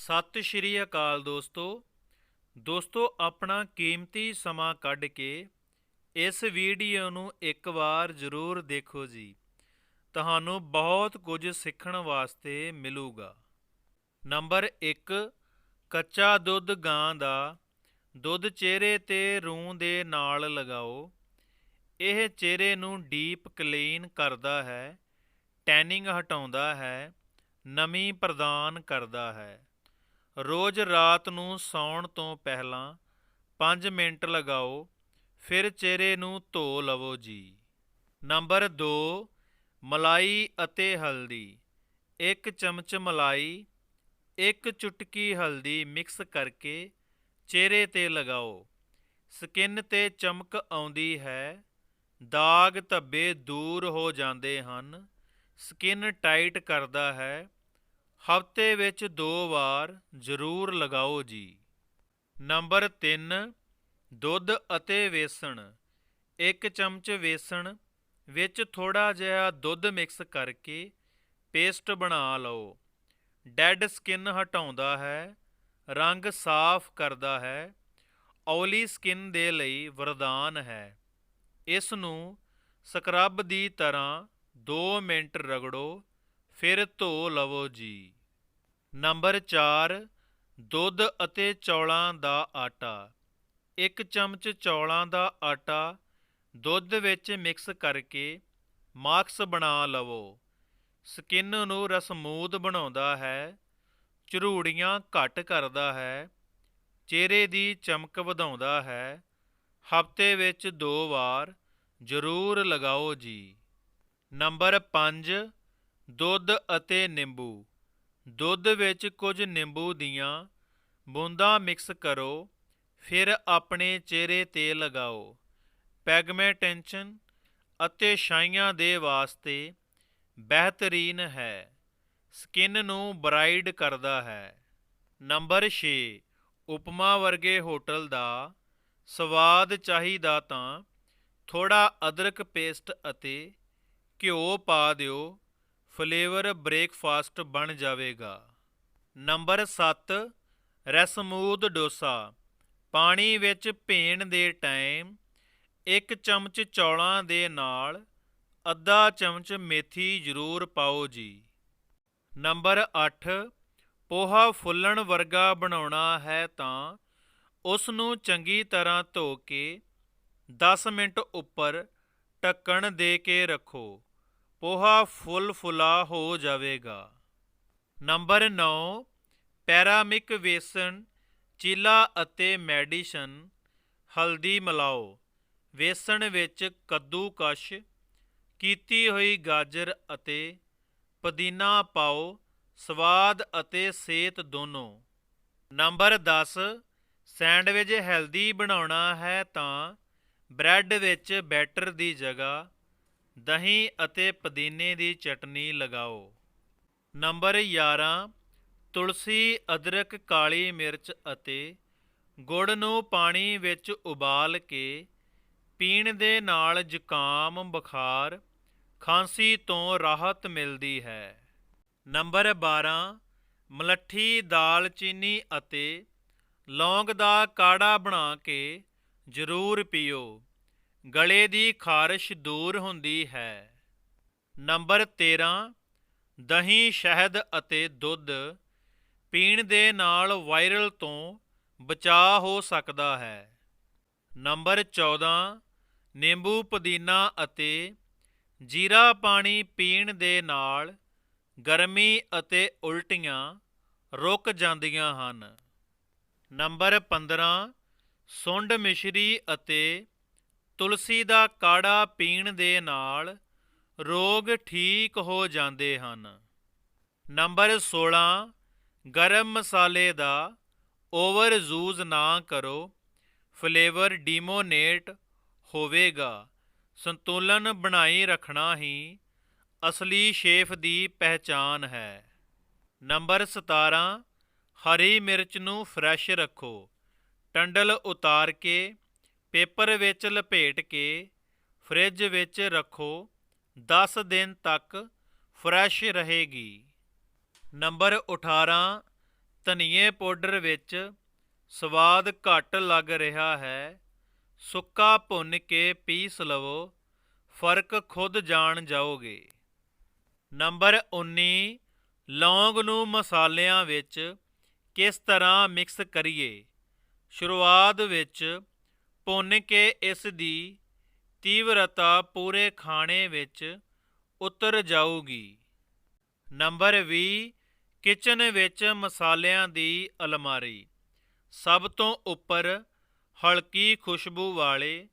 ਸਤਿ ਸ਼੍ਰੀ ਅਕਾਲ ਦੋਸਤੋ। ਦੋਸਤੋ, ਆਪਣਾ ਕੀਮਤੀ ਸਮਾਂ ਕੱਢ ਕੇ ਇਸ ਵੀਡੀਓ ਨੂੰ ਇੱਕ ਵਾਰ ਜ਼ਰੂਰ ਦੇਖੋ ਜੀ। ਤੁਹਾਨੂੰ ਬਹੁਤ ਕੁਝ ਸਿੱਖਣ ਵਾਸਤੇ ਮਿਲੂਗਾ। ਨੰਬਰ 1 ਕੱਚਾ ਦੁੱਧ ਗਾਂ ਦਾ ਦੁੱਧ ਚਿਹਰੇ ਤੇ ਰੂੰ ਦੇ ਨਾਲ ਲਗਾਓ। ਇਹ ਚਿਹਰੇ ਨੂੰ ਡੀਪ ਕਲੀਨ ਕਰਦਾ ਹੈ, ਟੈਨਿੰਗ ਹਟਾਉਂਦਾ ਹੈ, ਨਮੀ ਪ੍ਰਦਾਨ ਕਰਦਾ ਹੈ। ਰੋਜ਼ ਰਾਤ ਨੂੰ ਸੌਣ ਤੋਂ ਪਹਿਲਾਂ 5 ਮਿੰਟ ਲਗਾਓ, ਫਿਰ ਚਿਹਰੇ ਨੂੰ ਧੋ ਲਵੋ ਜੀ। ਨੰਬਰ 2 ਮਲਾਈ ਅਤੇ ਹਲਦੀ। ਇੱਕ ਚਮਚ ਮਲਾਈ, ਇੱਕ ਚੁਟਕੀ ਹਲਦੀ ਮਿਕਸ ਕਰਕੇ ਚਿਹਰੇ ਤੇ ਲਗਾਓ। ਸਕਿਨ ਤੇ ਚਮਕ ਆਉਂਦੀ ਹੈ, ਦਾਗ ਧੱਬੇ ਦੂਰ ਹੋ ਜਾਂਦੇ ਹਨ, ਸਕਿਨ ਟਾਈਟ ਕਰਦਾ ਹੈ ਹਫ਼ਤੇ ਵਿੱਚ ਦੋ ਵਾਰ ਜ਼ਰੂਰ ਲਗਾਓ ਜੀ। ਨੰਬਰ 3 ਦੁੱਧ ਅਤੇ ਵੇਸਣ। ਇੱਕ ਚਮਚ ਵੇਸਣ ਵਿੱਚ ਥੋੜਾ ਜਿਹਾ ਦੁੱਧ ਮਿਕਸ ਕਰਕੇ ਪੇਸਟ ਬਣਾ ਲਓ। ਡੈਡ ਸਕਿਨ ਹਟਾਉਂਦਾ ਹੈ, ਰੰਗ ਸਾਫ਼ ਕਰਦਾ ਹੈ, ਔਲੀ ਸਕਿਨ ਦੇ ਲਈ ਵਰਦਾਨ ਹੈ। ਇਸ ਨੂੰ ਸਕਰਬ ਦੀ ਤਰ੍ਹਾਂ 2 ਮਿੰਟ ਰਗੜੋ। ਫਿਰ ਧੋ ਲਵੋ ਜੀ। ਨੰਬਰ 4 ਦੁੱਧ ਅਤੇ ਚੌਲਾਂ ਦਾ ਆਟਾ। ਇੱਕ ਚਮਚ ਚੌਲਾਂ ਦਾ ਆਟਾ ਦੁੱਧ ਵਿੱਚ ਮਿਕਸ ਕਰਕੇ ਮਾਕਸ ਬਣਾ ਲਵੋ। ਸਕਿਨ ਨੂੰ ਰਸਮੂਦ ਬਣਾਉਂਦਾ ਹੈ, ਝਰੂੜੀਆਂ ਘੱਟ ਕਰਦਾ ਹੈ, ਚਿਹਰੇ ਦੀ ਚਮਕ ਵਧਾਉਂਦਾ ਹੈ। ਹਫ਼ਤੇ ਵਿੱਚ ਦੋ ਵਾਰ ਜ਼ਰੂਰ ਲਗਾਓ ਜੀ। ਨੰਬਰ 5 ਦੁੱਧ ਅਤੇ ਨਿੰਬੂ। ਦੁੱਧ ਵਿੱਚ ਕੁਝ ਨਿੰਬੂ ਦੀਆਂ ਬੂੰਦਾਂ ਮਿਕਸ ਕਰੋ, ਫਿਰ ਆਪਣੇ ਚਿਹਰੇ ਤੇ ਲਗਾਓ। ਪੈਗਮੈਂਟੇਸ਼ਨ ਅਤੇ ਛਾਈਆਂ ਦੇ ਵਾਸਤੇ ਬਿਹਤਰੀਨ ਹੈ। ਸਕਿਨ ਨੂੰ ਬਰਾਈਟ ਕਰਦਾ ਹੈ। ਨੰਬਰ 6 ਉਪਮਾ ਵਰਗੇ ਹੋਟਲ ਦਾ ਸਵਾਦ ਚਾਹੀਦਾ ਤਾਂ ਥੋੜਾ ਅਦਰਕ ਪੇਸਟ ਅਤੇ ਘਿਓ ਪਾ ਦਿਓ। ਫਲੇਵਰ ਬ੍ਰੇਕਫਾਸਟ ਬਣ ਜਾਵੇਗਾ। ਨੰਬਰ 7 ਰਸਮੂਦ ਡੋਸਾ। ਪਾਣੀ ਵਿੱਚ ਭੇਣ ਦੇ ਟਾਈਮ, ਇੱਕ ਚਮਚ ਚੌਲਾਂ ਦੇ ਨਾਲ, ਅੱਧਾ ਚਮਚ ਮੇਥੀ ਜ਼ਰੂਰ ਪਾਓ ਜੀ। ਨੰਬਰ 8 ਪੋਹਾ ਫੁੱਲਣ ਵਰਗਾ ਬਣਾਉਣਾ ਹੈ ਤਾਂ ਉਸ ਨੂੰ ਚੰਗੀ ਤਰ੍ਹਾਂ ਧੋ ਕੇ 10 ਮਿੰਟ ਉੱਪਰ ਢੱਕਣ ਦੇ ਕੇ ਰੱਖੋ। ਪੋਹਾ ਫੁੱਲ ਫੁਲਾ ਹੋ ਜਾਵੇਗਾ। ਨੰਬਰ 9 ਪੈਰਾਮਿਕ ਵੇਸਣ, ਚੀਲਾ ਅਤੇ ਮੈਡੀਸਨ, ਹਲਦੀ ਮਿਲਾਓ। ਵੇਸਣ ਵਿੱਚ ਕੱਦੂਕਸ਼, ਕੀਤੀ ਹੋਈ ਗਾਜਰ ਅਤੇ ਪੁਦੀਨਾ ਪਾਓ, ਸਵਾਦ ਅਤੇ ਸਿਹਤ ਦੋਨੋਂ। ਨੰਬਰ 10 ਸੈਂਡਵਿਚ ਹੈਲਦੀ ਬਣਾਉਣਾ ਹੈ ਤਾਂ ਬ੍ਰੈਡ ਵਿੱਚ ਬੈਟਰ ਦੀ ਜਗ੍ਹਾ ਦਹੀਂ ਅਤੇ ਪੁਦੀਨੇ ਦੀ ਚਟਨੀ ਲਗਾਓ। ਨੰਬਰ 11 ਤੁਲਸੀ, ਅਦਰਕ, ਕਾਲੀ ਮਿਰਚ ਅਤੇ ਗੁੜ ਨੂੰ ਪਾਣੀ ਵਿੱਚ ਉਬਾਲ ਕੇ ਪੀਣ ਦੇ ਨਾਲ ਜ਼ੁਕਾਮ, ਬੁਖਾਰ, ਖਾਂਸੀ ਤੋਂ ਰਾਹਤ ਮਿਲਦੀ ਹੈ। ਨੰਬਰ 12 ਮਲੱਠੀ ਦਾਲਚੀਨੀ ਅਤੇ ਲੌਂਗ ਦਾ ਕਾੜਾ ਬਣਾ ਕੇ ਜ਼ਰੂਰ ਪੀਓ। ਗਲੇ ਦੀ ਖਾਰਸ਼ ਦੂਰ ਹੁੰਦੀ ਹੈ। ਨੰਬਰ 13 ਦਹੀਂ, ਸ਼ਹਿਦ ਅਤੇ ਦੁੱਧ ਪੀਣ ਦੇ ਨਾਲ ਵਾਇਰਲ ਤੋਂ ਬਚਾਅ ਹੋ ਸਕਦਾ ਹੈ। ਨੰਬਰ 14 ਨਿੰਬੂ, ਪੁਦੀਨਾ ਅਤੇ ਜੀਰਾ ਪਾਣੀ ਪੀਣ ਦੇ ਨਾਲ ਗਰਮੀ ਅਤੇ ਉਲਟੀਆਂ ਰੁਕ ਜਾਂਦੀਆਂ ਹਨ। ਨੰਬਰ 15 ਸੁੰਡ ਮਿਸ਼ਰੀ ਅਤੇ ਤੁਲਸੀ ਦਾ ਕਾੜਾ ਪੀਣ ਦੇ ਨਾਲ ਰੋਗ ਠੀਕ ਹੋ ਜਾਂਦੇ ਹਨ। ਨੰਬਰ 16 ਗਰਮ ਮਸਾਲੇ ਦਾ ਓਵਰ ਯੂਜ਼ ਨਾ ਕਰੋ, ਫਲੇਵਰ ਡੀਮੋਨੇਟ ਹੋਵੇਗਾ। ਸੰਤੁਲਨ ਬਣਾਈ ਰੱਖਣਾ ਹੀ ਅਸਲੀ ਸ਼ੇਫ ਦੀ ਪਹਿਚਾਨ ਹੈ। ਨੰਬਰ 17 ਹਰੀ ਮਿਰਚ ਨੂੰ ਫਰੈਸ਼ ਰੱਖੋ। ਟੰਡਲ ਉਤਾਰ ਕੇ ਪੇਪਰ ਵਿੱਚ ਲਪੇਟ ਕੇ ਫ੍ਰਿਜ ਵਿੱਚ ਰੱਖੋ 10 ਦਿਨ ਤੱਕ ਫਰੈਸ਼ ਰਹੇਗੀ। ਨੰਬਰ 18 ਧਨੀਏ ਪਾਊਡਰ ਵਿੱਚ ਸਵਾਦ ਘੱਟ ਲੱਗ ਰਿਹਾ ਹੈ, ਸੁੱਕਾ ਭੁੰਨ ਕੇ ਪੀਸ ਲਵੋ, ਫ਼ਰਕ ਖੁਦ ਜਾਣ ਜਾਓਗੇ। ਨੰਬਰ 19 ਲੌਂਗ ਨੂੰ ਮਸਾਲਿਆਂ ਵਿੱਚ ਕਿਸ ਤਰ੍ਹਾਂ ਮਿਕਸ ਕਰੀਏ? ਸ਼ੁਰੂਆਤ ਵਿੱਚ ਭੁੰਨ ਕੇ ਇਸ ਦੀ ਤੀਵਰਤਾ ਪੂਰੇ ਖਾਣੇ ਵਿੱਚ ਉਤਰ ਜਾਊਗੀ। ਨੰਬਰ 20 ਕਿਚਨ ਵਿੱਚ ਮਸਾਲਿਆਂ ਦੀ ਅਲਮਾਰੀ। ਸਭ ਤੋਂ ਉੱਪਰ ਹਲਕੀ ਖੁਸ਼ਬੂ ਵਾਲੇ,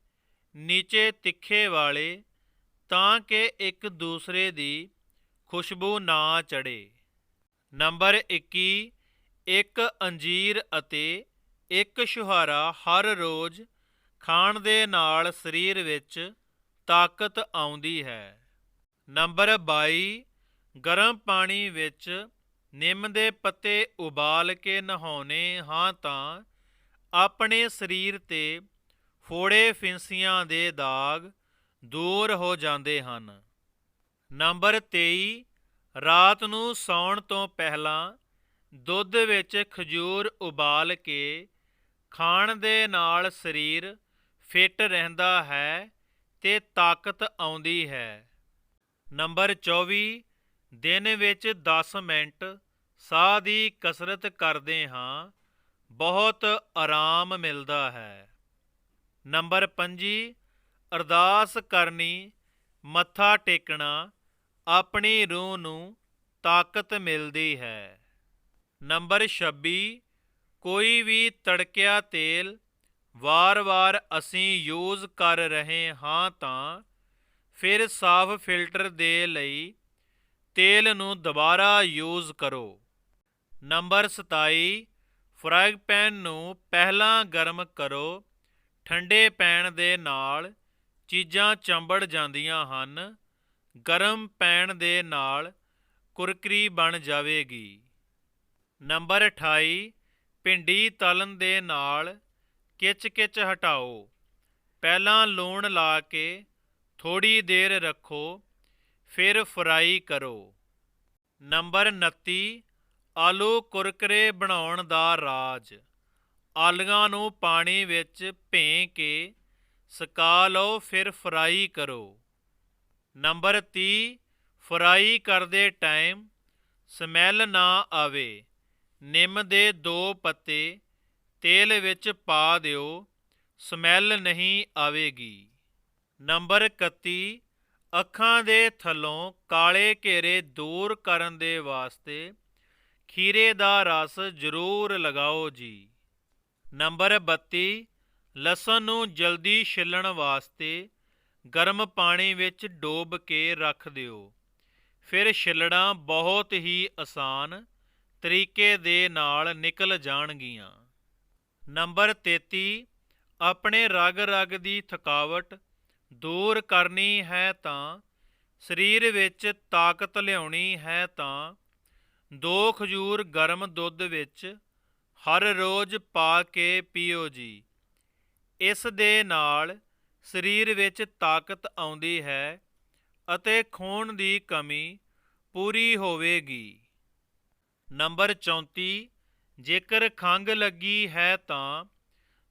ਨੀਚੇ ਤਿੱਖੇ ਵਾਲੇ, ਤਾਂ ਕਿ ਇੱਕ ਦੂਸਰੇ ਦੀ ਖੁਸ਼ਬੂ ਨਾ ਚੜੇ ਨੰਬਰ 21 ਇੱਕ ਅੰਜੀਰ ਅਤੇ ਇੱਕ ਸੁਹਾਰਾ ਹਰ ਰੋਜ਼ ਖਾਣ ਦੇ ਨਾਲ ਸਰੀਰ ਵਿੱਚ ਤਾਕਤ ਆਉਂਦੀ ਹੈ। ਨੰਬਰ 22 ਗਰਮ ਪਾਣੀ ਵਿੱਚ ਨਿੰਮ ਦੇ ਪੱਤੇ ਉਬਾਲ ਕੇ ਨਹਾਉਨੇ ਹਾਂ ਤਾਂ ਆਪਣੇ ਸਰੀਰ ਤੇ ਫੋੜੇ ਫਿੰਸੀਆਂ ਦੇ ਦਾਗ ਦੂਰ ਹੋ ਜਾਂਦੇ ਹਨ। ਨੰਬਰ 23 ਰਾਤ ਨੂੰ ਸੌਣ ਤੋਂ ਪਹਿਲਾਂ ਦੁੱਧ ਵਿੱਚ ਖਜੂਰ ਉਬਾਲ ਕੇ ਖਾਣ ਦੇ ਨਾਲ ਸਰੀਰ ਫਿੱਟ ਰਹਿੰਦਾ ਹੈ ਤੇ ਤਾਕਤ ਆਉਂਦੀ ਹੈ। ਨੰਬਰ 24 ਦਿਨ ਵਿੱਚ 10 ਮਿੰਟ ਸਾਹ ਦੀ ਕਸਰਤ ਕਰਦੇ ਹਾਂ, ਬਹੁਤ ਆਰਾਮ ਮਿਲਦਾ ਹੈ। ਨੰਬਰ 25 ਅਰਦਾਸ ਕਰਨੀ, ਮੱਥਾ ਟੇਕਣਾ, ਆਪਣੀ ਰੂਹ ਨੂੰ ਤਾਕਤ ਮਿਲਦੀ ਹੈ। ਨੰਬਰ 26 ਕੋਈ ਵੀ ਤੜਕਿਆ ਤੇਲ ਵਾਰ-ਵਾਰ ਅਸੀਂ ਯੂਜ਼ ਕਰ ਰਹੇ ਹਾਂ ਤਾਂ ਫਿਰ ਸਾਫ਼ ਫਿਲਟਰ ਦੇ ਲਈ ਤੇਲ ਨੂੰ ਦੁਬਾਰਾ ਯੂਜ਼ ਕਰੋ। ਨੰਬਰ 27 ਫਰਾਈਗ ਪੈਨ ਨੂੰ ਪਹਿਲਾਂ ਗਰਮ ਕਰੋ। ਠੰਡੇ ਪੈਣ ਦੇ ਨਾਲ ਚੀਜ਼ਾਂ ਚੰਬੜ ਜਾਂਦੀਆਂ ਹਨ। ਗਰਮ ਪੈਣ ਦੇ ਨਾਲ ਕੁਰਕਰੀ ਬਣ ਜਾਵੇਗੀ। ਨੰਬਰ 28 ਭਿੰਡੀ ਤਲਣ ਦੇ ਨਾਲ ਕਿਚ-ਕਿਚ ਹਟਾਓ। ਪਹਿਲਾਂ ਲੂਣ ਲਾ ਕੇ ਥੋੜੀ ਦੇਰ ਰੱਖੋ, ਫਿਰ ਫਰਾਈ ਕਰੋ। ਨੰਬਰ 29 ਆਲੂ ਕੁਰਕਰੇ ਬਣਾਉਣ ਦਾ ਰਾਜ। ਆਲੂਆਂ ਨੂੰ ਪਾਣੀ ਵਿੱਚ ਭੇ ਕੇ ਸੁਕਾ ਲਓ, ਫਿਰ ਫਰਾਈ ਕਰੋ। ਨੰਬਰ 30 ਫਰਾਈ ਕਰਦੇ ਟਾਈਮ ਸਮੈਲ ਨਾ ਆਵੇ। ਨਿੰਮ ਦੇ ਦੋ ਪੱਤੇ ਤੇਲ ਵਿੱਚ ਪਾ ਦਿਓ, ਸਮੈਲ ਨਹੀਂ ਆਵੇਗੀ। ਨੰਬਰ 31 ਅੱਖਾਂ ਦੇ ਥੱਲੋਂ ਕਾਲੇ ਘੇਰੇ ਦੂਰ ਕਰਨ ਦੇ ਵਾਸਤੇ ਖੀਰੇ ਦਾ ਰਸ ਜ਼ਰੂਰ ਲਗਾਓ ਜੀ। ਨੰਬਰ 32 ਲਸਣ ਨੂੰ ਜਲਦੀ ਛਿੱਲਣ ਵਾਸਤੇ ਗਰਮ ਪਾਣੀ ਵਿੱਚ ਡੋਬ ਕੇ ਰੱਖ ਦਿਓ। ਫਿਰ ਛਿੱਲਣਾ ਬਹੁਤ ਹੀ ਆਸਾਨ ਤਰੀਕੇ ਦੇ ਨਾਲ ਨਿਕਲ ਜਾਣਗੀਆਂ। ਨੰਬਰ 33 ਆਪਣੇ ਰਗ-ਰਗ ਦੀ ਥਕਾਵਟ ਦੂਰ ਕਰਨੀ ਹੈ ਤਾਂ, ਸਰੀਰ ਵਿੱਚ ਤਾਕਤ ਲਿਆਉਣੀ ਹੈ ਤਾਂ, ਦੋ ਖਜੂਰ ਗਰਮ ਦੁੱਧ ਵਿੱਚ ਹਰ ਰੋਜ਼ ਪਾ ਕੇ ਪੀਓ ਜੀ। ਇਸ ਦੇ ਨਾਲ ਸਰੀਰ ਵਿੱਚ ਤਾਕਤ ਆਉਂਦੀ ਹੈ ਅਤੇ ਖੂਨ ਦੀ ਕਮੀ ਪੂਰੀ ਹੋਵੇਗੀ। ਨੰਬਰ 34 ਜੇਕਰ ਖੰਘ ਲੱਗੀ ਹੈ ਤਾਂ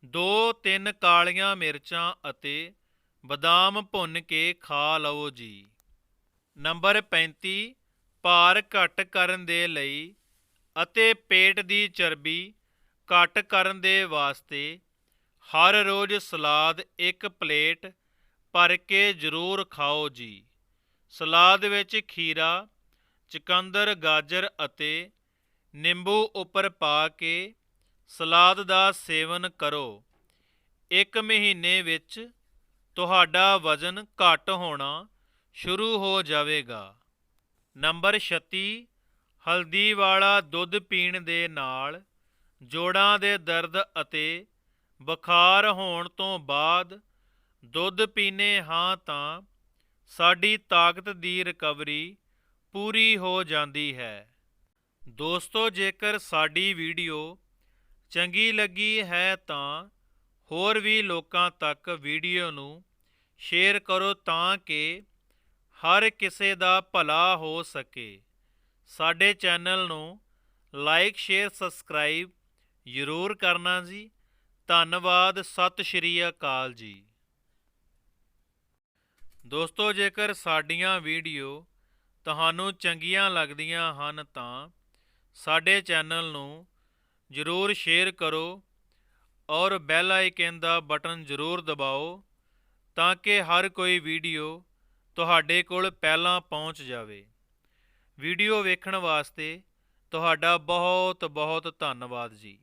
2-3 ਕਾਲੀਆਂ ਮਿਰਚਾਂ ਅਤੇ ਬਦਾਮ ਭੁੰਨ ਕੇ ਖਾ ਲਓ ਜੀ। ਨੰਬਰ 35 ਭਾਰ ਘਟ ਕਰਨ ਦੇ ਲਈ ਅਤੇ ਪੇਟ ਦੀ ਚਰਬੀ ਘਟ ਕਰਨ ਦੇ ਵਾਸਤੇ ਹਰ ਰੋਜ਼ ਸਲਾਦ ਇੱਕ ਪਲੇਟ ਭਰ ਕੇ ਜ਼ਰੂਰ ਖਾਓ ਜੀ। ਸਲਾਦ ਵਿੱਚ ਖੀਰਾ, ਚਕੰਦਰ, ਗਾਜਰ ਅਤੇ ਨਿੰਬੂ ਉੱਪਰ ਪਾ ਕੇ ਸਲਾਦ ਦਾ ਸੇਵਨ ਕਰੋ। ਇੱਕ ਮਹੀਨੇ ਵਿੱਚ ਤੁਹਾਡਾ ਵਜ਼ਨ ਘਟ ਹੋਣਾ ਸ਼ੁਰੂ ਹੋ ਜਾਵੇਗਾ। ਨੰਬਰ 36 ਹਲਦੀ ਵਾਲਾ ਦੁੱਧ ਪੀਣ ਦੇ ਨਾਲ ਜੋੜਾਂ ਦੇ ਦਰਦ ਅਤੇ ਬੁਖਾਰ ਹੋਣ ਤੋਂ ਬਾਅਦ ਦੁੱਧ ਪੀਨੇ ਹਾਂ ਤਾਂ ਸਾਡੀ ਤਾਕਤ ਦੀ ਰਿਕਵਰੀ ਪੂਰੀ ਹੋ ਜਾਂਦੀ ਹੈ। ਦੋਸਤੋ, ਜੇਕਰ ਸਾਡੀ ਵੀਡੀਓ ਚੰਗੀ ਲੱਗੀ ਹੈ ਤਾਂ ਹੋਰ ਵੀ ਲੋਕਾਂ ਤੱਕ ਵੀਡੀਓ ਨੂੰ ਸ਼ੇਅਰ ਕਰੋ ਤਾਂ ਕਿ ਹਰ ਕਿਸੇ ਦਾ ਭਲਾ ਹੋ ਸਕੇ। ਸਾਡੇ ਚੈਨਲ ਨੂੰ ਲਾਈਕ, ਸ਼ੇਅਰ, ਸਬਸਕ੍ਰਾਈਬ ਜ਼ਰੂਰ ਕਰਨਾ ਜੀ। ਧੰਨਵਾਦ, ਸਤਿ ਸ਼੍ਰੀ ਅਕਾਲ ਜੀ। ਦੋਸਤੋ, ਜੇਕਰ ਸਾਡੀਆਂ ਵੀਡੀਓ ਤੁਹਾਨੂੰ ਚੰਗੀਆਂ ਲੱਗਦੀਆਂ ਹਨ ਤਾਂ ਸਾਡੇ ਚੈਨਲ ਨੂੰ ਜ਼ਰੂਰ ਸ਼ੇਅਰ ਕਰੋ ਔਰ ਬੈਲ ਆਈਕਨ ਦਾ ਬਟਨ ਜ਼ਰੂਰ ਦਬਾਓ ਤਾਂ ਕਿ ਹਰ ਕੋਈ ਵੀਡੀਓ ਤੁਹਾਡੇ ਕੋਲ ਪਹਿਲਾਂ ਪਹੁੰਚ ਜਾਵੇ। ਵੀਡੀਓ ਵੇਖਣ ਵਾਸਤੇ ਤੁਹਾਡਾ ਬਹੁਤ ਬਹੁਤ ਧੰਨਵਾਦ ਜੀ।